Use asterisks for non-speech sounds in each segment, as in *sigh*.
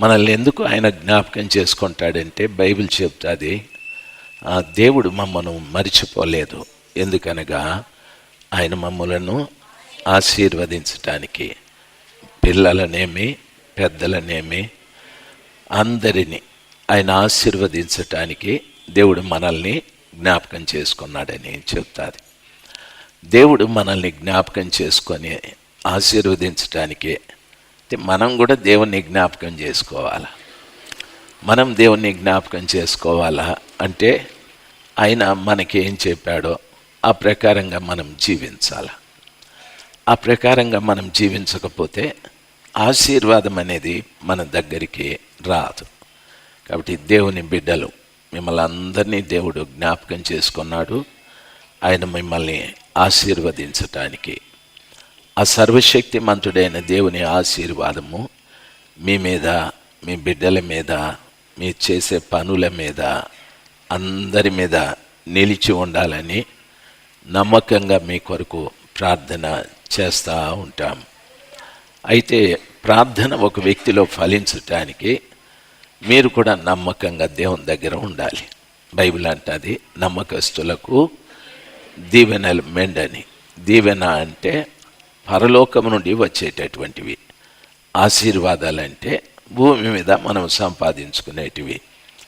మనల్ని ఎందుకు ఆయన జ్ఞాపకం చేసుకుంటాడంటే బైబిల్ చెప్తుంది ఆ దేవుడు మమ్మను మరిచిపోలేదు. ఎందుకనగా ఆయన మమ్మలను ఆశీర్వదించటానికి పిల్లలనేమి పెద్దలనేమి అందరినీ ఆయన ఆశీర్వదించటానికి దేవుడు మనల్ని జ్ఞాపకం చేసుకున్నాడని చెప్తాది. దేవుడు మనల్ని జ్ఞాపకం చేసుకొని ఆశీర్వదించటానికి మనం కూడా దేవుణ్ణి జ్ఞాపకం చేసుకోవాలా? మనం దేవుణ్ణి జ్ఞాపకం చేసుకోవాలా? అంటే ఆయన మనకి ఏం చెప్పాడో ఆ ప్రకారంగా మనం జీవించాలి? ఆ ప్రకారంగా మనం జీవించకపోతే ఆశీర్వాదం అనేది మన దగ్గరికి రాదు. కాబట్టి దేవుని బిడ్డలు మిమ్మల్ని అందరినీ దేవుడు జ్ఞాపకం చేసుకున్నాడు. ఆయన మిమ్మల్ని ఆశీర్వదించటానికి ఆ సర్వశక్తి మంతుడైన దేవుని ఆశీర్వాదము మీ మీద మీ బిడ్డల మీద మీ చేసే పనుల మీద అందరి మీద నిలిచి ఉండాలని నమ్మకంగా మీ కొరకు ప్రార్థన చేస్తూ ఉంటాం. అయితే ప్రార్థన ఒక వ్యక్తిలో ఫలించటానికి మీరు కూడా నమ్మకంగా దేవుని దగ్గర ఉండాలి. బైబిల్ అంటది నమ్మకస్తులకు దీవెనలు మెండని. దీవెన అంటే పరలోకం నుండి వచ్చేటటువంటివి. ఆశీర్వాదాలంటే భూమి మీద మనం సంపాదించుకునేటివి.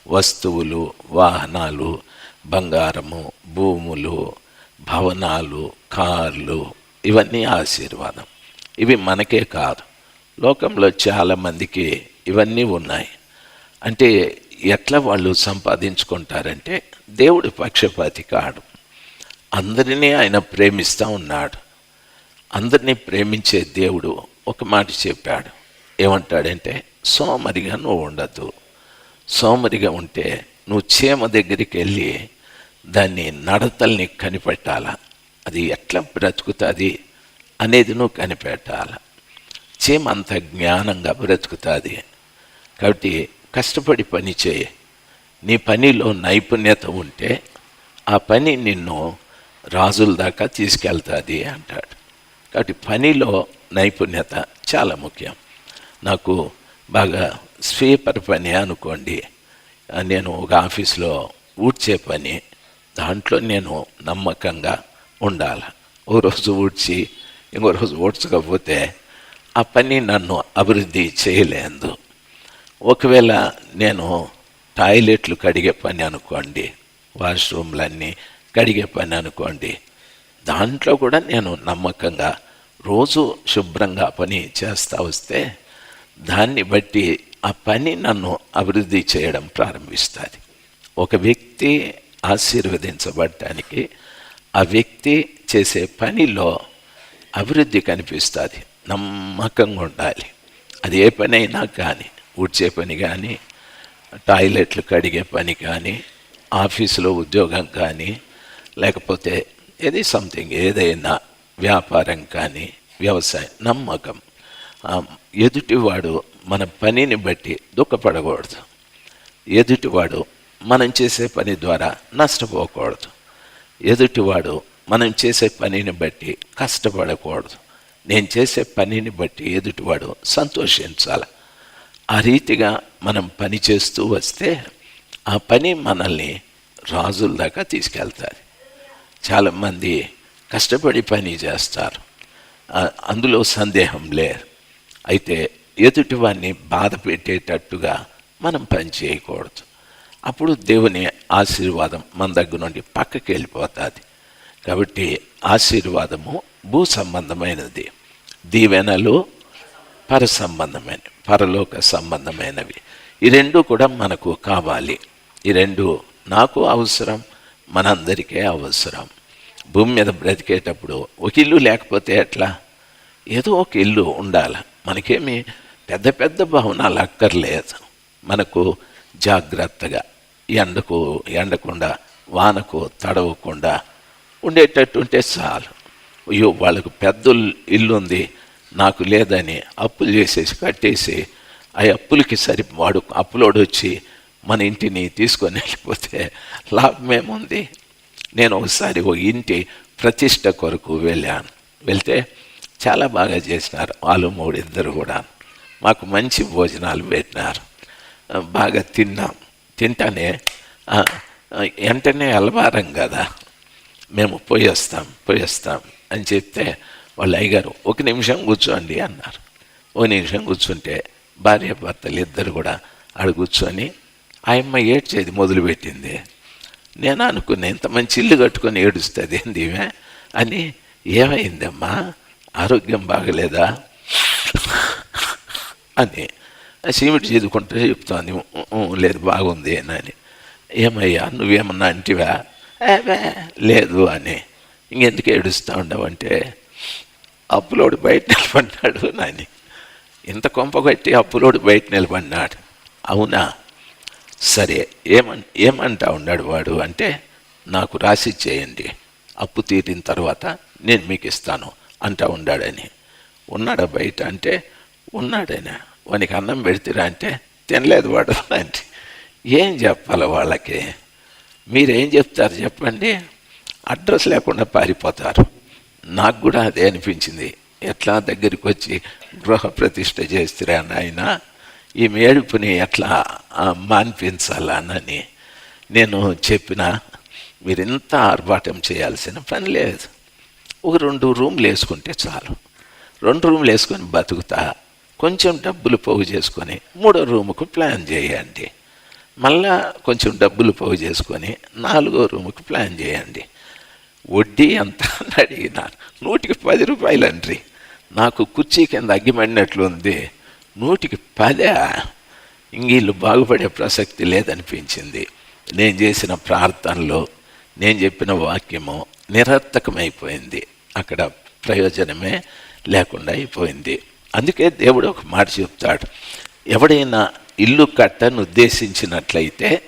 వస్తువులు వాహనాలు బంగారము భూములు భవనాలు కార్లు ఇవన్నీ ఆశీర్వాదం. ఇవి మనకే కాదు. లోకంలో చాలామందికి ఇవన్నీ ఉన్నాయి. అంటే ఎట్లా వాళ్ళు సంపాదించుకుంటారంటే దేవుడు పక్షపాతి కాడు. అందరినీ ఆయన ప్రేమిస్తూ ఉన్నాడు. అందరినీ ప్రేమించే దేవుడు ఒక మాట చెప్పాడు. ఏమంటాడంటే సోమరిగా నువ్వు ఉండద్దు. సోమరిగా ఉంటే నువ్వు చీమ దగ్గరికి వెళ్ళి దాన్ని నడతల్ని కనిపెట్టాలా. అది ఎట్లా బ్రతుకుతుంది అనేది నువ్వు కనిపెట్టాల. చీమ అంత జ్ఞానంగా బ్రతుకుతుంది. కాబట్టి కష్టపడి పని చేయి. నీ పనిలో నైపుణ్యత ఉంటే ఆ పని నిన్ను రాజుల దాకా తీసుకెళ్తుంది అంటాడు. కాబట్టి పనిలో నైపుణ్యత చాలా ముఖ్యం. నాకు బాగా స్వీపర్ పని అనుకోండి నేను ఒక ఆఫీస్లో ఊడ్చే పని దాంట్లో నేను నమ్మకంగా ఉండాలి. ఓ రోజు ఊడ్చి ఇంకో రోజు ఊడ్చకపోతే ఆ పని నన్ను అభివృద్ధి చేయలేదు ఒకవేళ నేను టాయిలెట్లు కడిగే పని అనుకోండి వాష్రూమ్లన్నీ కడిగే పని అనుకోండి దాంట్లో కూడా నేను నమ్మకంగా రోజు శుభ్రంగా పని చేస్తూ వస్తే దాన్ని బట్టి ఆ పని నన్ను అభివృద్ధి చేయడం ప్రారంభిస్తుంది. ఒక వ్యక్తి ఆశీర్వదించబడటానికి ఆ వ్యక్తి చేసే పనిలో అభివృద్ధి కనిపిస్తుంది. నమ్మకంగా ఉండాలి. అది ఏ పని అయినా కానీ ఊడ్చే పని కానీ టాయిలెట్లు కడిగే పని కానీ ఆఫీసులో ఉద్యోగం కానీ లేకపోతే ఏది సంథింగ్ ఏదైనా వ్యాపారం కానీ వ్యవసాయం నమ్మకం. ఎదుటివాడు మన పనిని బట్టి దుఃఖపడకూడదు. ఎదుటివాడు మనం చేసే పని ద్వారా నష్టపోకూడదు. ఎదుటివాడు మనం చేసే పనిని బట్టి కష్టపడకూడదు. నేను చేసే పనిని బట్టి ఎదుటివాడు సంతోషించాలి. ఆ రీతిగా మనం పని చేస్తూ వస్తే ఆ పని మనల్ని రాజుల దాకా తీసుకెళ్తారు చాలామంది కష్టపడి పని చేస్తారు. అందులో సందేహం లేదు. అయితే ఎదుటివాన్ని బాధ పెట్టేటట్టుగా మనం పని చేయకూడదు. అప్పుడు దేవుని ఆశీర్వాదం మన దగ్గర నుండి పక్కకి వెళ్ళిపోతుంది. కాబట్టి ఆశీర్వాదము భూ సంబంధమైనది. దీవెనలు పర సంబంధమైన పరలోక సంబంధమైనవి. ఈ రెండు కూడా మనకు కావాలి. ఈ రెండు నాకు అవసరం మనందరికీ అవసరం. భూమి మీద బ్రతికేటప్పుడు ఒక ఇల్లు లేకపోతే ఎట్లా? ఏదో ఒక ఇల్లు ఉండాలి. మనకేమి పెద్ద పెద్ద భవనాలు అక్కర్లేదు. మనకు జాగ్రత్తగా ఎండకు ఎండకుండా వానకు తడవకుండా ఉండేటట్టు ఉంటే చాలు. అయ్యో వాళ్ళకు పెద్ద ఇల్లు ఉంది నాకు లేదని అప్పులు చేసేసి కట్టేసి ఆ అప్పులకి సరి వాడు అప్పులోడు వచ్చి మన ఇంటిని తీసుకొని వెళ్ళిపోతే లాభమేముంది నేను ఒకసారి ఒక ఇంటి ప్రతిష్ట కొరకు వెళ్ళాను. వెళ్తే చాలా బాగా చేసినారు. వాళ్ళు మూడు ఇద్దరు కూడా. మాకు మంచి భోజనాలు పెట్టినారు. బాగా తిన్నాం. తింటానే వెంటనే అలవారం కదా. మేము పోయేస్తాం పోయేస్తాం అని చెప్తే వాళ్ళు అయ్యారు ఒక నిమిషం కూర్చోండి అన్నారు. ఒక నిమిషం కూర్చుంటే భార్య భర్తలు ఇద్దరు కూడా ఆడ కూర్చొని ఆయమ్మ ఏడ్చేది మొదలుపెట్టింది. నేను అనుకున్నా ఇంత మంచి ఇల్లు కట్టుకొని ఏడుస్తుంది ఏంది ఈమె అని ఏమైందమ్మా? ఆరోగ్యం బాగలేదా? అని సీమిటి చదువుకుంటే చెప్తోంది. లేదు బాగుంది అని. ఏమయ్యా నువ్వేమన్నా అంటివా? "ఏబే, లేదు అని. ఇంకెందుకు ఏడుస్తూ ఉండవంటే? అప్పులోడు బయట నిలబడినాడు నాని ఇంత కొంప కట్టి అప్పులోడు బయట నిలబడినాడు అవునా? సరే ఏమన్ ఏమంటా ఉన్నాడు వాడు అంటే నాకు రాసి చేయండి అప్పు తీరిన తర్వాత నేను మీకు ఇస్తాను అంటా ఉన్నాడని. ఉన్నాడా బయట అంటే ఉన్నాడని వానికి అన్నం పెడితేరా అంటే తినలేదు వాడు *laughs* అంటే. ఏం చెప్పాలి వాళ్ళకి? మీరేం చెప్తారు చెప్పండి? అడ్రస్ లేకుండా పారిపోతారు. నాకు కూడా అదే అనిపించింది. ఎట్లా దగ్గరికి వచ్చి గృహ ప్రతిష్ట చేస్తురా నాయనా? ఈ మేడుపుని ఎట్లా మాన్పించాలని నేను చెప్పిన మీరు ఇంత ఆర్భాటం చేయాల్సిన పని లేదు. ఒక రెండు రూమ్లు వేసుకుంటే చాలు. రెండు రూమ్లు వేసుకొని బతుకుతా కొంచెం డబ్బులు పోగు చేసుకొని మూడో రూముకు ప్లాన్ చేయండి. మళ్ళా కొంచెం డబ్బులు పోగు చేసుకొని నాలుగో రూముకు ప్లాన్ చేయండి. వడ్డీ ఎంత అని అడిగినా నూటికి పది రూపాయలు అండి నాకు కుర్చీ కింద అగ్గిమడినట్లు ఉంది నూటికి పదే ఇంగీళ్ళు బాగుపడే ప్రసక్తి లేదనిపించింది. నేను చేసిన ప్రార్థనలు నేను చెప్పిన వాక్యము నిరర్థకమైపోయింది. అక్కడ ప్రయోజనమే లేకుండా అయిపోయింది. అందుకే దేవుడు ఒక మాట చెప్తాడు. ఎవడైనా ఇల్లు కట్టను ఉద్దేశించినట్లయితే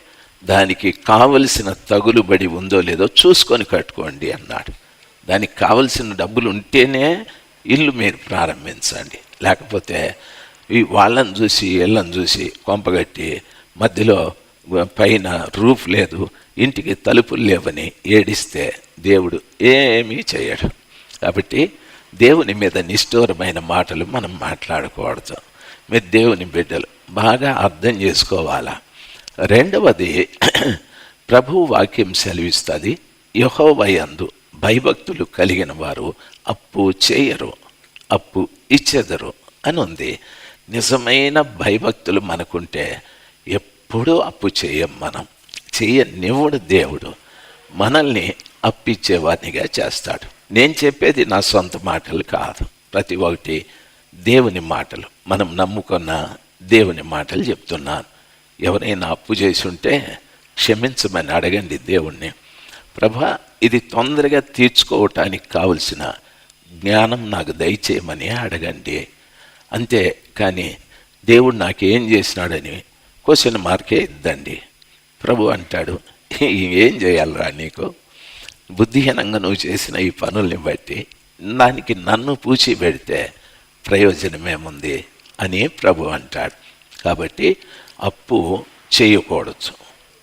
దానికి కావలసిన తగులుబడి ఉందో లేదో చూసుకొని కట్టుకోండి అన్నాడు. దానికి కావలసిన డబ్బులు ఉంటేనే ఇల్లు మీరు ప్రారంభించండి. లేకపోతే ఈ వాళ్ళని చూసి ఇళ్ళని చూసి కొంపగట్టి మధ్యలో పైన రూఫ్ లేదు ఇంటికి తలుపులు లేవని ఏడిస్తే దేవుడు ఏమీ చేయడు. కాబట్టి దేవుని మీద నిష్ఠూరమైన మాటలు మనం మాట్లాడకూడదు. మీరు దేవుని బిడ్డలు బాగా అర్థం చేసుకోవాలా? రెండవది *clears throat* ప్రభు వాక్యం సెలవిస్తుంది యహోవయందు భయభక్తులు కలిగిన వారు అప్పు చేయరు అప్పు ఇచ్చెదరు అని ఉంది నిజమైన భయభక్తులు మనకుంటే ఎప్పుడూ అప్పు చేయం మనం. చేయనివ్వడు దేవుడు. మనల్ని అప్పిచ్చేవాడినిగా చేస్తాడు. నేను చెప్పేది నా సొంత మాటలు కాదు. ప్రతి ఒక్కటి దేవుని మాటలు. మనం నమ్ముకున్న దేవుని మాటలు చెప్తున్నాను. ఎవరైనా అప్పు చేసి ఉంటే క్షమించమని అడగండి దేవుణ్ణి. ప్రభా ఇది తొందరగా తీర్చుకోవటానికి కావలసిన జ్ఞానం నాకు దయచేయమని అడగండి. అంతే కానీ దేవుడు నాకేం చేసినాడని క్వశ్చన్ మార్కే ఇద్దండి. ప్రభు అంటాడు ఏం చేయాలరా నీకు? బుద్ధిహీనంగా నువ్వు చేసిన ఈ పనుల్ని బట్టి దానికి నన్ను పూచి పెడితే ప్రయోజనమేముంది అని ప్రభు అంటాడు. కాబట్టి అప్పు చేయకూడదు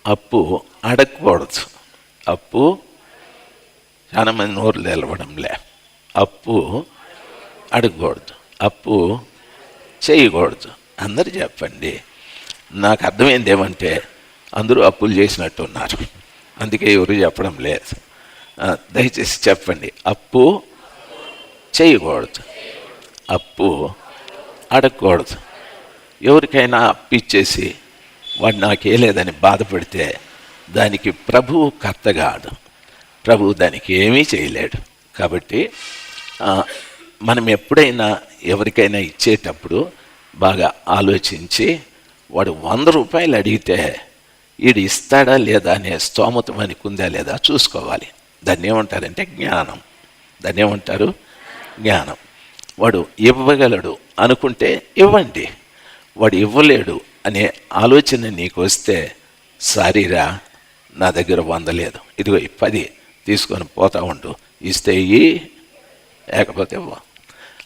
అప్పు అడగకూడదు అప్పు చాలా మంది నోరు తెలవడంలే అప్పు అడగకూడదు అప్పు చేయకూడదు. అందరు చెప్పండి. నాకు అర్థమైంది ఏమంటే అందరూ అప్పులు చేసినట్టు ఉన్నారు అందుకే ఎవరు చెప్పడం లేదు. దయచేసి చెప్పండి. అప్పు చేయకూడదు. అప్పు అడగకూడదు. ఎవరికైనా అప్పు ఇచ్చేసి వాడు నాకే లేదని బాధపడితే దానికి ప్రభువు కర్త కాదు. ప్రభువు దానికి ఏమీ చేయలేడు. కాబట్టి మనం ఎప్పుడైనా ఎవరికైనా ఇచ్చేటప్పుడు బాగా ఆలోచించి వాడు వంద రూపాయలు అడిగితే వీడు ఇస్తాడా లేదా అనే స్తోమత మనకు ఉందా లేదా చూసుకోవాలి. దాన్ని ఏమంటారంటే జ్ఞానం. దాన్ని ఏమంటారు? జ్ఞానం. వాడు ఇవ్వగలడు అనుకుంటే ఇవ్వండి. వాడు ఇవ్వలేడు అనే ఆలోచన నీకు వస్తే సారీరా నా దగ్గర వంద లేదు. ఇదిగో పది తీసుకొని పోతా ఉండు. ఇస్తే ఇయ్యి లేకపోతే ఇవ్వ.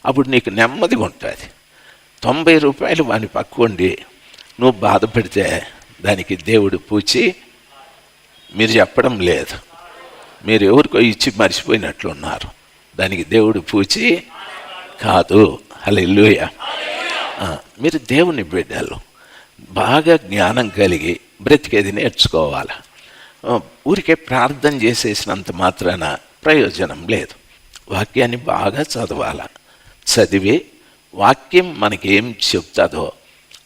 అప్పుడు నీకు నెమ్మదిగా ఉంటుంది. తొంభై రూపాయలు వాని పక్కండి నువ్వు బాధపడితే దానికి దేవుడు పూచి మీరు చెప్పడం లేదు. మీరు ఎవరికో ఇచ్చి మర్చిపోయినట్లున్నారు దానికి దేవుడు పూచి కాదు. అలా ఆ, మీరు దేవుని బిడ్డలు. బాగా జ్ఞానం కలిగి బ్రతికేది నేర్చుకోవాలి. ఊరికే ప్రార్థన చేసేసినంత మాత్రాన ప్రయోజనం లేదు. వాక్యాన్ని బాగా చదవాలి. చదివి వాక్యం మనకి ఏం చెప్తుందో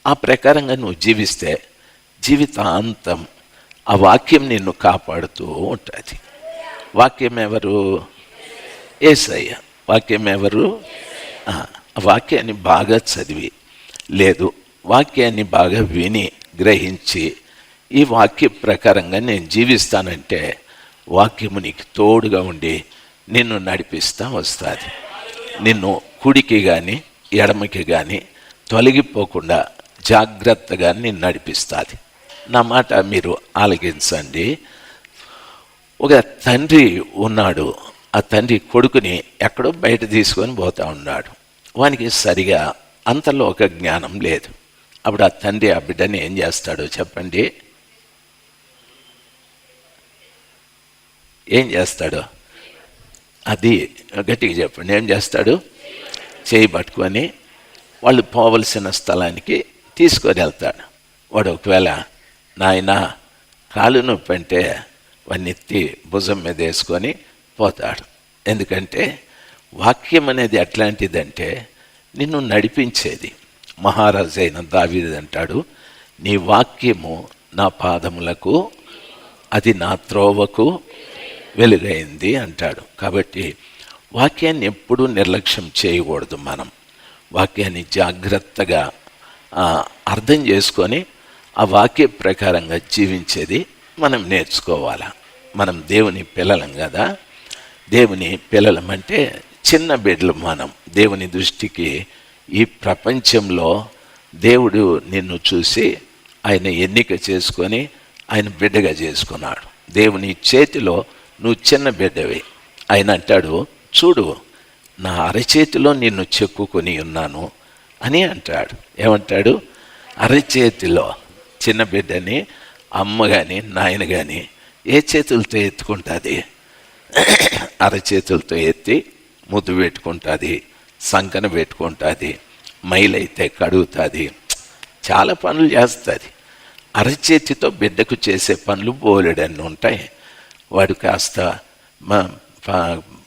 ఆ ప్రకారంగా నువ్వు జీవిస్తే జీవితాంతం ఆ వాక్యం నిన్ను కాపాడుతూ ఉంటుంది. వాక్యం ఎవరు? ఏసయ్య. వాక్యం ఎవరు? ఆ వాక్యాన్ని బాగా చదివి లేదు వాక్యాన్ని బాగా విని గ్రహించి ఈ వాక్య ప్రకారంగా నేను జీవిస్తానంటే వాక్యము నీకు తోడుగా ఉండి నిన్ను నడిపిస్తా వస్తుంది. నిన్ను కుడికి కానీ ఎడమకి కానీ తొలగిపోకుండా జాగ్రత్తగా నేను నడిపిస్తుంది. నా మాట మీరు ఆలకించండి. ఒక తండ్రి ఉన్నాడు ఆ తండ్రి కొడుకుని ఎక్కడో బయట తీసుకొని పోతా ఉన్నాడు. వానికి సరిగా అంతలో ఒక జ్ఞానం లేదు. అప్పుడు ఆ తండ్రి ఆ బిడ్డని ఏం చేస్తాడో చెప్పండి. ఏం చేస్తాడు? అది గట్టిగా చెప్పండి. ఏం చేస్తాడు? చేయి పట్టుకొని వాళ్ళు పోవలసిన స్థలానికి తీసుకొని వెళ్తాడు. వాడు ఒకవేళ నాయన కాలు నొప్పి అంటే వాడినిత్తి భుజం మీద వేసుకొని పోతాడు. ఎందుకంటే వాక్యం అనేది ఎట్లాంటిదంటే నిన్ను నడిపించేది. మహారాజు అయిన దావీది అంటాడు నీ వాక్యము నా పాదములకు అది నా త్రోవకు వెలుగైంది అంటాడు. కాబట్టి వాక్యాన్ని ఎప్పుడూ నిర్లక్ష్యం చేయకూడదు మనం. వాక్యాన్ని జాగ్రత్తగా అర్థం చేసుకొని ఆ వాక్య ప్రకారంగా జీవించేది మనం నేర్చుకోవాలి. మనం దేవుని పిల్లలం కదా. దేవుని పిల్లలం అంటే చిన్న బిడ్డలు మనం. దేవుని దృష్టికి ఈ ప్రపంచంలో దేవుడు నిన్ను చూసి ఆయన ఎన్నిక చేసుకొని ఆయన బిడ్డగా చేసుకున్నాడు. దేవుని చేతిలో నువ్వు చిన్న బిడ్డవి. ఆయన అంటాడు చూడు నా అరచేతిలో నిన్ను చెక్కుకొని ఉన్నాను అని అంటాడు. ఏమంటాడు? అరచేతిలో చిన్న బిడ్డని అమ్మ కానీ నాయన కానీ ఏ చేతులతో ఎత్తుకుంటుంది? అరచేతులతో ఎత్తి ముద్దు పెట్టుకుంటుంది సంకన పెట్టుకుంటుంది మైలైతే కడుగుతుంది. చాలా పనులు చేస్తుంది. అరచేతితో బిడ్డకు చేసే పనులు బోలెడన్ని ఉంటాయి వాడు కాస్త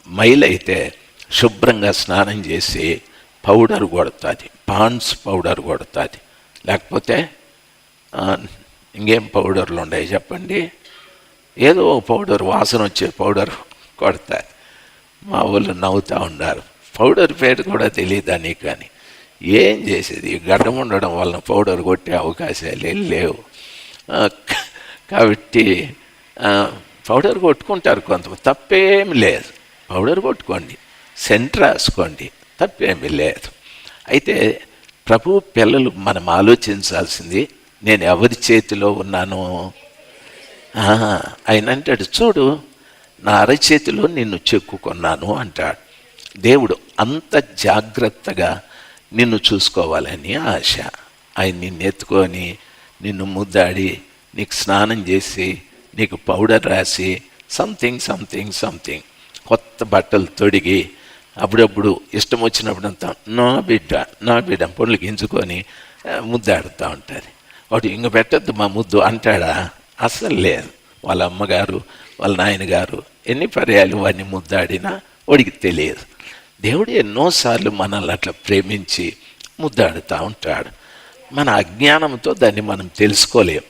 మైలైతే శుభ్రంగా స్నానం చేసి పౌడర్ కొడుతుంది పాండ్స్ పౌడర్ కొడుతుంది. లేకపోతే ఇంకేం పౌడర్లు ఉన్నాయి చెప్పండి? ఏదో పౌడర్ వాసన వచ్చే పౌడర్ కొడతారు. మా వాళ్ళు నవ్వుతూ ఉన్నారు. పౌడర్ పేరు కూడా తెలియదా నీకు కానీ ఏం చేసేది? గడ్డం ఉండడం వలన పౌడర్ కొట్టే అవకాశాలు లేవు. కాబట్టి పౌడర్ కొట్టుకుంటారు కొంత తప్పేం లేదు. పౌడర్ కొట్టుకోండి సెంట్ రాసుకోండి తప్పేమీ లేదు. అయితే ప్రభు పిల్లలు మనం ఆలోచించాల్సింది నేను ఎవరి చేతిలో ఉన్నాను? ఆయన అంటాడు చూడు నా అరచేతిలో నిన్ను చెక్కుకున్నాను అంటాడు. దేవుడు అంత జాగ్రత్తగా నిన్ను చూసుకోవాలని ఆశ. ఆయన నిన్ను ఎత్తుకొని నిన్ను ముద్దాడి నీకు స్నానం చేసి నీకు పౌడర్ రాసి సంథింగ్ సంథింగ్ సంథింగ్ కొత్త బట్టలు తొడిగి అప్పుడప్పుడు ఇష్టం వచ్చినప్పుడంతా నా బిడ్డ నా బిడ్డ పొడులు గింజుకొని ముద్దాడుతూ ఉంటుంది వాడు ఇంక పెట్టద్దు మా ముద్దు అంటాడా? అస్సలు లేదు. వాళ్ళ అమ్మగారు వాళ్ళ నాయనగారు ఎన్ని పర్యాలు వాడిని ముద్దాడినా వాడికి తెలియదు. దేవుడు ఎన్నోసార్లు మనల్ని అట్లా ప్రేమించి ముద్దాడుతూ ఉంటాడు. మన అజ్ఞానంతో దాన్ని మనం తెలుసుకోలేం.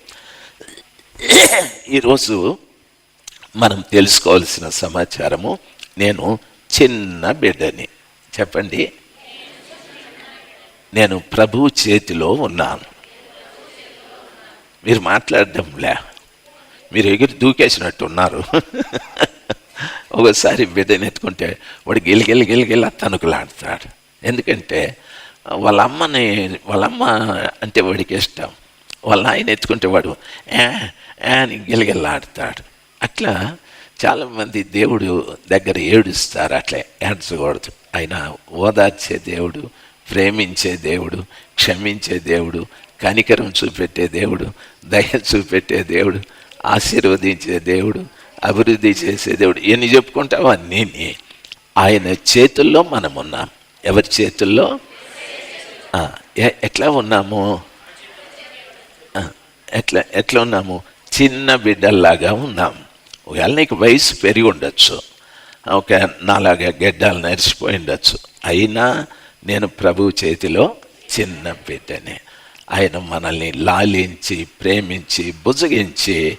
ఈరోజు మనం తెలుసుకోవాల్సిన సమాచారము నేను చిన్న బిడ్డని. చెప్పండి. నేను ప్రభు చేతిలో ఉన్నాను. మీరు మాట్లాడడంలే. మీరు ఎగిరి దూకేసినట్టు ఉన్నారు *laughs* ఒకసారి బిడ్డని ఎత్తుకుంటే వాడు గిలిగిలి గిలిగిలి తణుకులాడతాడు ఎందుకంటే వాళ్ళ అమ్మని వాళ్ళమ్మ అంటే వాడికి ఇష్టం. వాళ్ళ ఆయన ఎత్తుకుంటే వాడు ఏ ఏ అని గిలగిల్లాడతాడు అట్లా చాలామంది దేవుడు దగ్గర ఏడుస్తారు అట్లే ఏడ్చకూడదు ఆయన ఓదార్చే దేవుడు ప్రేమించే దేవుడు క్షమించే దేవుడు కనికరం చూపెట్టే దేవుడు దయ చూపెట్టే దేవుడు ఆశీర్వదించే దేవుడు అభివృద్ధి చేసే దేవుడు. ఎన్ని చెప్పుకుంటావు అన్నీ ఆయన చేతుల్లో మనం ఉన్నాం ఎవరి చేతుల్లో? ఎ- ఎట్లా ఉన్నాము? ఎట్లా ఎట్లా ఉన్నాము? చిన్న బిడ్డల్లాగా ఉన్నాము ఒకవేళ నీకు వయసు పెరిగి ఉండొచ్చు ఒక నాలాగా గెడ్డాలు నరిచిపోయి ఉండొచ్చు అయినా నేను ప్రభు చేతిలో చిన్న బిడ్డనే. ఆయన మనల్ని లాలించి ప్రేమించి బుజగించి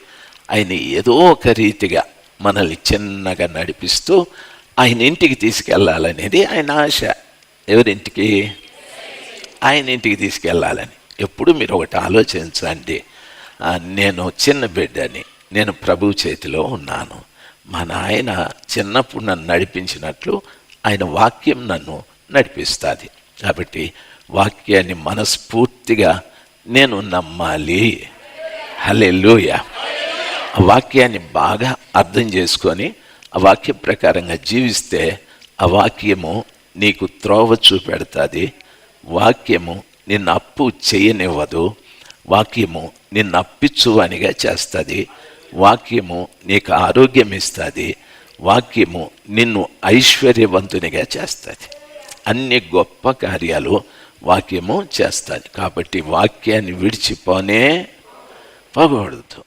ఆయన ఏదో ఒక రీతిగా మనల్ని చిన్నగా నడిపిస్తూ ఆయన ఇంటికి తీసుకెళ్ళాలనేది ఆయన ఆశ. ఎవరింటికి? ఆయన ఇంటికి తీసుకెళ్ళాలని ఎప్పుడు మీరు ఒకటి ఆలోచించండి. నేను చిన్న బిడ్డని. నేను ప్రభు చేతిలో ఉన్నాను. మా నాయన చిన్నప్పుడు నన్ను నడిపించినట్లు ఆయన వాక్యం నన్ను నడిపిస్తుంది. కాబట్టి వాక్యాన్ని మనస్ఫూర్తిగా నేను నమ్మాలి. హలెలూయ ఆ వాక్యాన్ని బాగా అర్థం చేసుకొని ఆ వాక్య ప్రకారంగా జీవిస్తే ఆ వాక్యము నీకు త్రోవ చూపెడుతుంది. వాక్యము నిన్ను అప్పు చేయనివ్వదు. వాక్యము నిన్ను అప్పిచ్చువానిగా చేస్తుంది. వాక్యము నీకు ఆరోగ్యం ఇస్తుంది వాక్యము నిన్ను ఐశ్వర్యవంతునిగా చేస్తుంది. అన్ని గొప్ప కార్యాలు వాక్యము చేస్తుంది. కాబట్టి వాక్యాన్ని విడిచిపోనే పోకూడదు.